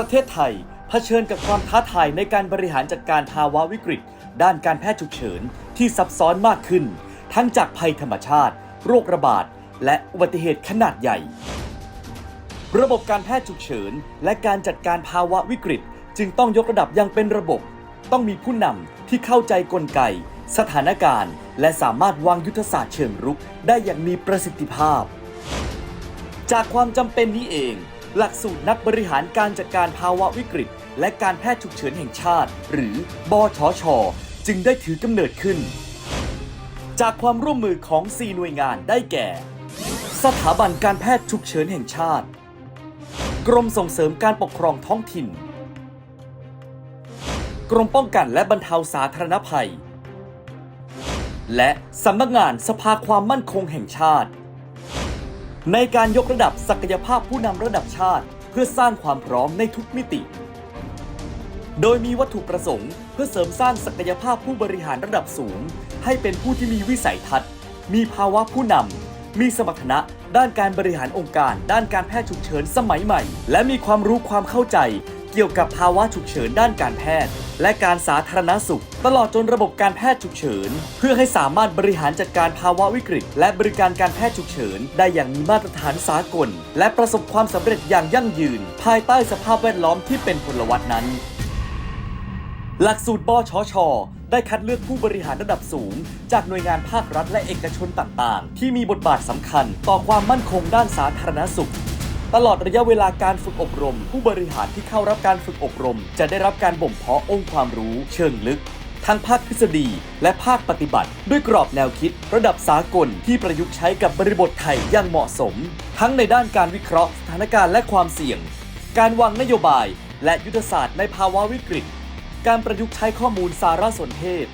ประเทศไทยเผชิญกับความท้าทายในการบริหารจัดการภาวะวิกฤต ด้านการแพทย์ฉุกเฉินที่ซับซ้อนมากขึ้น ทั้งจากภัยธรรมชาติ โรคระบาด และอุบัติเหตุขนาดใหญ่ ระบบการแพทย์ฉุกเฉิน และการจัดการภาวะวิกฤต จึงต้องยกระดับอยังเป็นระบบ ต้องมีผู้นำที่เข้าใจกลไก สถานการณ์ และสามารถวางยุทธศาสตร์เชิงรุก ได้อย่างมีประสิทธิภาพ จากความจำเป็นนี้เอง หลักสูตรนักบริหารการจัดการภาวะวิกฤต และการแพทย์ฉุกเฉินแห่งชาติ หรือบชช จึงได้ถือกำเนิดขึ้น จากความร่วมมือของ 4 หน่วยงานได้แก่ สถาบันการแพทย์ฉุกเฉินแห่งชาติ กรมส่งเสริมการปกครองท้องถิ่น กรมป้องกันและบรรเทาสาธารณภัย และสำนักงานสภาความมั่นคงแห่งชาติ ในการยกระดับศักยภาพผู้นำระดับชาติ เพื่อสร้างความพร้อมในทุกมิติ โดยมีวัตถุประสงค์ เพื่อเสริมสร้างศักยภาพผู้บริหารระดับสูง ให้เป็นผู้ที่มีวิสัยทัศน์ มีภาวะผู้นำ มีสมรรถนะด้านการบริหารองค์การ ด้านการแพทย์ฉุกเฉินสมัยใหม่ และมีความรู้ความเข้าใจ เกี่ยวกับภาวะฉุกเฉินด้านการแพทย์ และการสาธารณสุข ตลอดจนระบบการแพทย์ฉุกเฉิน เพื่อให้สามารถบริหารจัดการภาวะวิกฤต และบริการการแพทย์ฉุกเฉิน ได้อย่างมีมาตรฐานสากล และประสบความสำเร็จอย่างยั่งยืน ภายใต้สภาพแวดล้อมที่เป็นพลวัตนั้น หลักสูตรบชชได้คัดเลือกผู้บริหารระดับสูง จากหน่วยงานภาครัฐและเอกชนต่างๆ ที่มีบทบาทสำคัญ ต่อความมั่นคงด้านสาธารณสุข ตลอดระยะเวลาการฝึกอบรม ผู้บริหารที่เข้ารับการฝึกอบรม จะได้รับการบ่มเพาะองค์ความรู้เชิงลึกทั้งภาคทฤษฎีและภาคปฏิบัติ ด้วยกรอบแนวคิด ระดับสากลที่ประยุกต์ใช้กับบริบทไทยอย่างเหมาะสม ทั้งในด้านการวิเคราะห์สถานการณ์และความเสี่ยง การวางนโยบาย และยุทธศาสตร์ในภาวะวิกฤต การประยุกต์ใช้ข้อมูลสารสนเทศ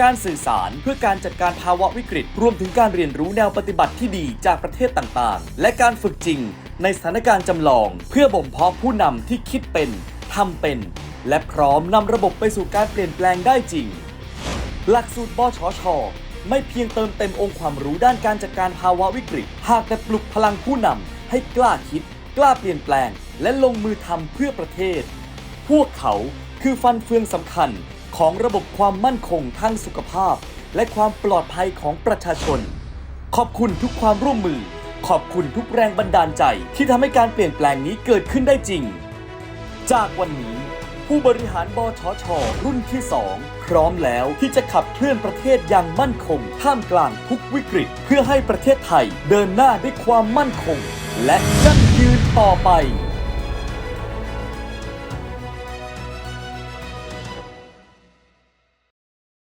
การสื่อสารเพื่อการจัดการภาวะวิกฤต รวมถึงการเรียนรู้แนวปฏิบัติที่ดีจากประเทศต่างๆ และการฝึกจริง ในสถานการณ์จำลอง เพื่อบ่มเพาะผู้นำที่คิดเป็นทำเป็น และพร้อมนำระบบไปสู่การเปลี่ยนแปลงได้จริง หลักสูตรบชช ไม่เพียงเติมเต็มองค์ความรู้ด้านการจัดการภาวะวิกฤต หากแต่ปลุกพลังผู้นำให้กล้าคิด กล้าเปลี่ยนแปลง และลงมือทำเพื่อประเทศ พวกเขาคือฟันเฟืองสำคัญของระบบความมั่นคงทางสุขภาพ และความปลอดภัยของประชาชน ขอบคุณทุกความร่วมมือ ขอบคุณทุกแรงบันดาลใจที่ทำให้การเปลี่ยนแปลงนี้เกิดขึ้นได้จริง จากวันนี้ ผู้บริหารบชช รุ่นที่ 2 พร้อมแล้วที่จะขับเคลื่อนประเทศอย่างมั่นคง ท่ามกลางทุกวิกฤต เพื่อให้ประเทศไทยเดินหน้าด้วยความมั่นคง และยั่งยืนต่อไป